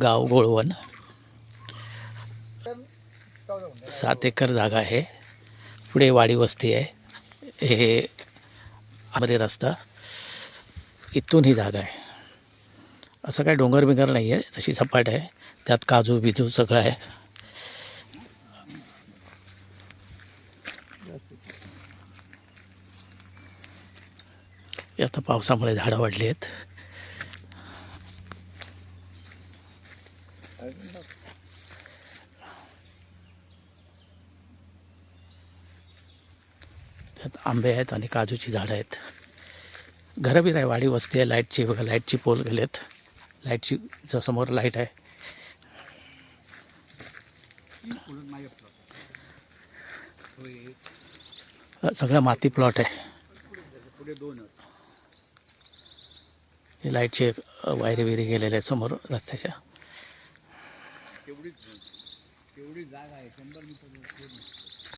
गाव गोळवण. सात एकर जागा आहे. पुढे वाडी वस्ती आहे. हे आमरे रस्ता. इथून ही जागा आहे. असं काय डोंगर बिंगर नाही आहे. तशी सपाट आहे. त्यात काजू बिजू सगळं आहे. आता पावसामुळे झाडं वाढली आहेत. त्यात आंबे आहेत आणि काजूची झाडं आहेत. घरं आहे वाडी वस्ती आहे लाईटची बघा लाईटची पोल गेलेत. लाईटची ज- समोर लाइट आहे. सगळं माती प्लॉट आहे. हे लाईटचे वायरी विहिरी गेलेले आहेत समोर रस्त्याच्या. तेवढीच तेवढी जागा आहे. शंभर मीटर